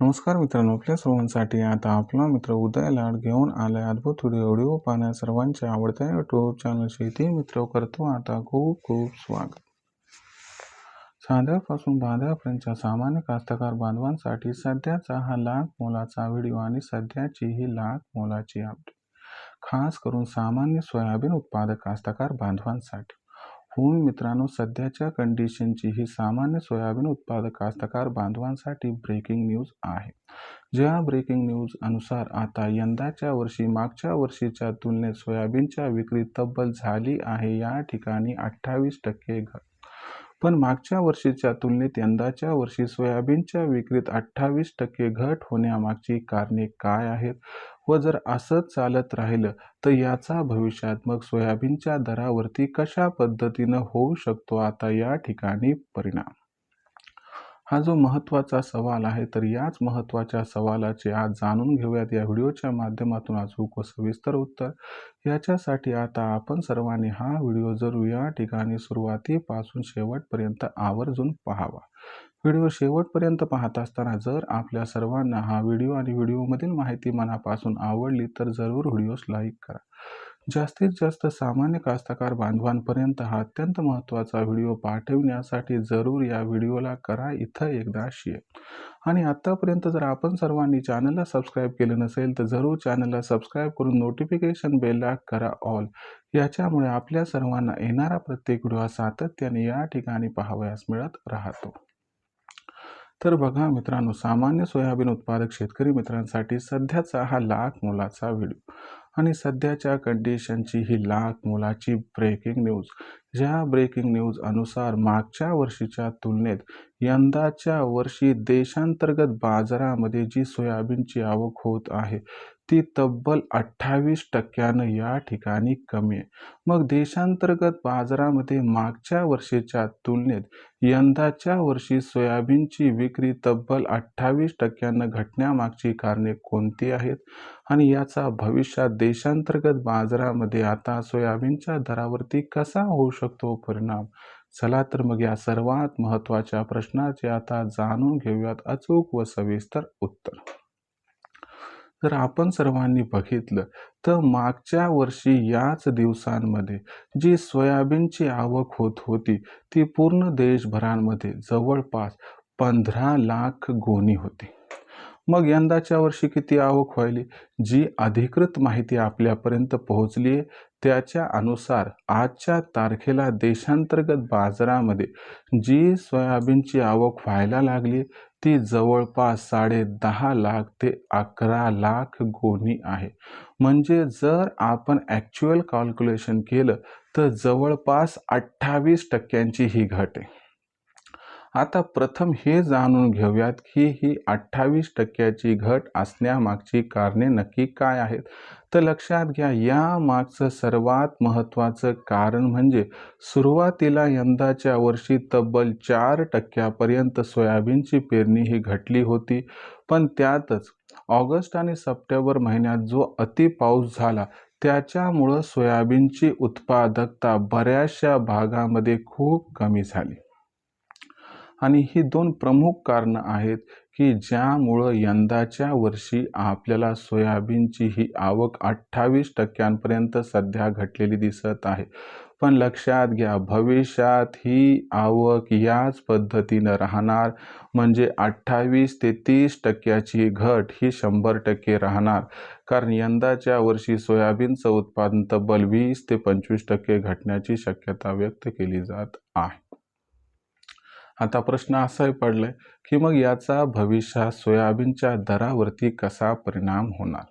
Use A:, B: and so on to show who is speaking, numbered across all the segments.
A: नमस्कार मित्रांनो आपल्या सर्वांसाठी आता आपला मित्र उदय लाड घेऊन आलाय अद्भुत व्हिडिओ. व्हिडिओ पाहण्या सर्वांच्या आवडत्या युट्यूब चॅनल शेती मित्र करतो आता खूप खूप स्वागत. साध्यापासून बांध्यापर्यंतच्या सामान्य कास्तकार बांधवांसाठी सध्याचा हा लाख मोलाचा व्हिडिओ आणि सध्याची ही लाख मोलाची अपडेट खास करून सामान्य सोयाबीन उत्पादक कास्तकार बांधवांसाठी. हो मित्रांनो सध्याच्या कंडिशनची ही सामान्य सोयाबीन उत्पादक कास्तकार बांधवांसाठी ब्रेकिंग न्यूज आहे. ज्या ब्रेकिंग न्यूज अनुसार आता यंदाच्या वर्षी मागच्या वर्षीच्या तुलनेत सोयाबीनच्या विक्री तब्बल झाली आहे. या ठिकाणी अठ्ठावीस टक्के घट पण मागच्या वर्षीच्या तुलनेत यंदाच्या वर्षी सोयाबीनच्या विक्रीत अठ्ठावीस टक्के घट होण्यामागची कारणे काय आहेत व जर असंच चालत राहिलं तर याचा भविष्यात मग सोयाबीनच्या दरावरती कशा पद्धतीनं होऊ शकतो आता या ठिकाणी परिणाम? हा जो महत्त्वाचा सवाल आहे तर याच महत्त्वाच्या सवालाचे आज जाणून घेऊयात या व्हिडिओच्या माध्यमातून अचूक व सविस्तर उत्तर. याच्यासाठी आता आपण सर्वांनी हा व्हिडिओ जरूर या ठिकाणी सुरुवातीपासून शेवटपर्यंत आवर्जून पाहावा. व्हिडिओ शेवटपर्यंत पाहत असताना जर आपल्या सर्वांना हा व्हिडिओ आणि व्हिडिओमधील माहिती मनापासून आवडली तर जरूर व्हिडिओस लाईक करा. जास्तीत जास्त सामान्य कास्तकार बांधवांपर्यंत हा अत्यंत महत्त्वाचा व्हिडिओ पाठविण्यासाठी जरूर या व्हिडिओला करा इथं एकदा शेअर आणि आत्तापर्यंत जर आपण सर्वांनी चॅनलला सबस्क्राईब केलं नसेल तर जरूर चॅनलला सबस्क्राईब करून नोटिफिकेशन बेलला करा ऑल याच्यामुळे आपल्या सर्वांना येणारा प्रत्येक व्हिडिओ सातत्याने या ठिकाणी पाहावयास मिळत राहतो. तर बघा मित्रांनो सामान्य सोयाबीन उत्पादक शेतकरी मित्रांसाठी सध्याचा हा लाख मोलाचा व्हिडिओ. आणि सध्याच्या कंडिशनची ही लाख मोलाची ब्रेकिंग न्यूज ज्या ब्रेकिंग न्यूज अनुसार मागच्या वर्षीच्या तुलनेत यंदाच्या वर्षी देशांतर्गत बाजारामध्ये जी सोयाबीनची आवक होत आहे ती तब्बल अठ्ठावीस टक्क्यानं या ठिकाणी कमी आहे. मग देशांतर्गत बाजारामध्ये मागच्या वर्षीच्या तुलनेत यंदाच्या वर्षी सोयाबीनची विक्री तब्बल अठ्ठावीस टक्क्यानं घटण्यामागची कारणे कोणती आहेत? आणि याचा भविष्यात देशांतर्गत बाजारामध्ये आता सोयाबीनच्या दरावरती कसा होऊ शकतो परिणाम? चला तर मग या सर्वात महत्त्वाच्या प्रश्नाचे आता जाणून घेऊयात अचूक व सविस्तर उत्तर. जर आपण सर्वांनी बघितलं तर मागच्या वर्षी याच दिवसांमध्ये जी सोयाबीनची आवक होत होती ती पूर्ण देशभरांमध्ये जवळपास पंधरा लाख गोणी होती. मग यंदाच्या वर्षी किती आवक व्हायली? जी अधिकृत माहिती आपल्यापर्यंत पोहोचली आहे त्याच्या अनुसार आजच्या तारखेला देशांतर्गत बाजारामध्ये जी सोयाबीनची आवक व्हायला लागली ती जवळपास साडे दहा लाख ते अकरा लाख गोणी आहे. म्हणजे जर आपण ॲक्च्युअल कॅल्क्युलेशन केलं तर जवळपास अठ्ठावीस टक्क्यांची ही घट आहे. आता प्रथम हे जाणून घेऊयात की ही अठ्ठावीस टक्क्याची घट असण्यामागची कारणे नक्की काय आहेत? तर लक्षात घ्या या मागचं सर्वात महत्त्वाचं कारण म्हणजे सुरुवातीला यंदाच्या वर्षी तब्बल चार टक्क्यापर्यंत सोयाबीनची पेरणी ही घटली होती. पण त्यातच ऑगस्ट आणि सप्टेंबर महिन्यात जो अति पाऊस झाला त्याच्यामुळं सोयाबीनची उत्पादकता बऱ्याचशा भागामध्ये खूप कमी झाली. आणि ही दोन प्रमुख कारणं आहेत की ज्यामुळं यंदाच्या वर्षी आपल्याला सोयाबीनची ही आवक अठ्ठावीस टक्क्यांपर्यंत सध्या घटलेली दिसत आहे. पण लक्षात घ्या भविष्यात ही आवक याच पद्धतीनं राहणार म्हणजे अठ्ठावीस ते तीस टक्क्याची घट ही शंभर टक्के राहणार. कारण यंदाच्या वर्षी सोयाबीनचं उत्पादन तब्बल वीस ते पंचवीस टक्के घटण्याची शक्यता व्यक्त केली जात आहे. आता प्रश्न असाही पडलाय की मग याचा भविष्यात सोयाबीनच्या दरावरती कसा परिणाम होणार?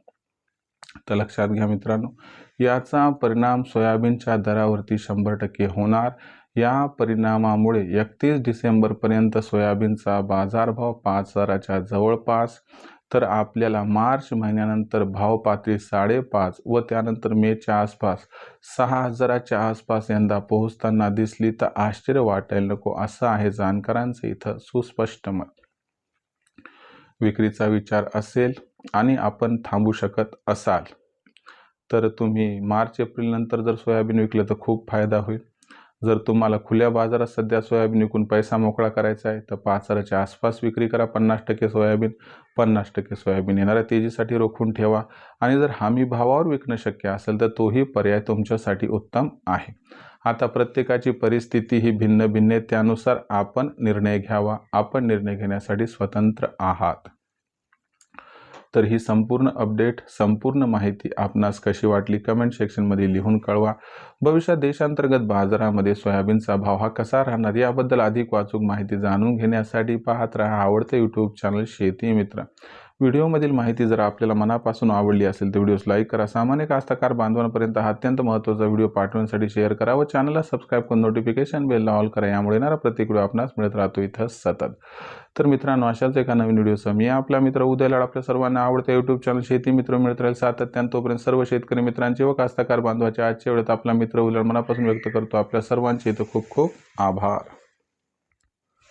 A: तर लक्षात घ्या मित्रांनो याचा परिणाम सोयाबीनच्या दरावरती शंभर टक्के होणार. या परिणामामुळे एकतीस डिसेंबरपर्यंत सोयाबीनचा बाजारभाव पाच हजाराच्या जवळपास तर आपल्याला मार्च महिन्यानंतर भाव पातळी साडेपाच व त्यानंतर मेच्या आसपास सहा हजाराच्या आसपास यंदा पोहोचताना दिसली तर आश्चर्य वाटायला नको असं आहे जाणकारांचं इथं सुस्पष्ट मत. विक्रीचा विचार असेल आणि आपण थांबू शकत असाल. तर तुम्ही मार्च एप्रिल नंतर जर सोयाबीन विकलं तर खूप फायदा होईल. जर तुम्हाला खुल्या बाजारात सध्या सोयाबीन विकून पैसा मोकळा करायचा आहे तर पाच हजाराच्या आसपास विक्री करा पन्नास टक्के सोयाबीन पन्नास टक्के सोयाबीन. येणाऱ्या तेजीसाठी रोखून ठेवा आणि जर हमी भावावर विकणं शक्य असेल तर तोही पर्याय तुमच्यासाठी उत्तम आहे. आता प्रत्येकाची परिस्थिती ही भिन्न भिन्न आहे त्यानुसार आपण निर्णय घ्यावा. आपण निर्णय घेण्यासाठी स्वतंत्र आहात. तर ही संपूर्ण अपडेट संपूर्ण माहिती आपणास कशी वाटली कमेंट सेक्शनमध्ये लिहून कळवा. भविष्यात देशांतर्गत बाजारामध्ये सोयाबीनचा भाव हा कसा राहणार याबद्दल अधिक वाचूक माहिती जाणून घेण्यासाठी पाहत राहा आवडते यूट्यूब चॅनल शेती मित्र. व्हिडिओमधील माहिती जर आपल्याला मनापासून आवडली असेल तर व्हिडिओस लाईक करा. सामान्य कास्तकार बांधवांपर्यंत हा अत्यंत महत्त्वाचा व्हिडिओ पाठवण्यासाठी शेअर करा व चॅनलला सबस्क्राईब करून नोटिफिकेशन बेलला ऑल करा. यामुळे येणारा प्रत्येक व्हिडिओ आपणास मिळत राहतो इथं सतत. तर मित्रांनो अशाच एका नवीन व्हिडिओसह मी आपला मित्र उदयलाड आपल्या सर्वांना आवडतं यूट्यूब चॅनल शेती मित्र मिळत राहील. सातत्यानं तोपर्यंत सर्व शेतकरी मित्रांचे व कास्तकार बांधवाचे आजच्या वेळेत आपला मित्र उदयलाड मनापासून व्यक्त करतो. आपल्या सर्वांचे इथं खूप खूप आभार.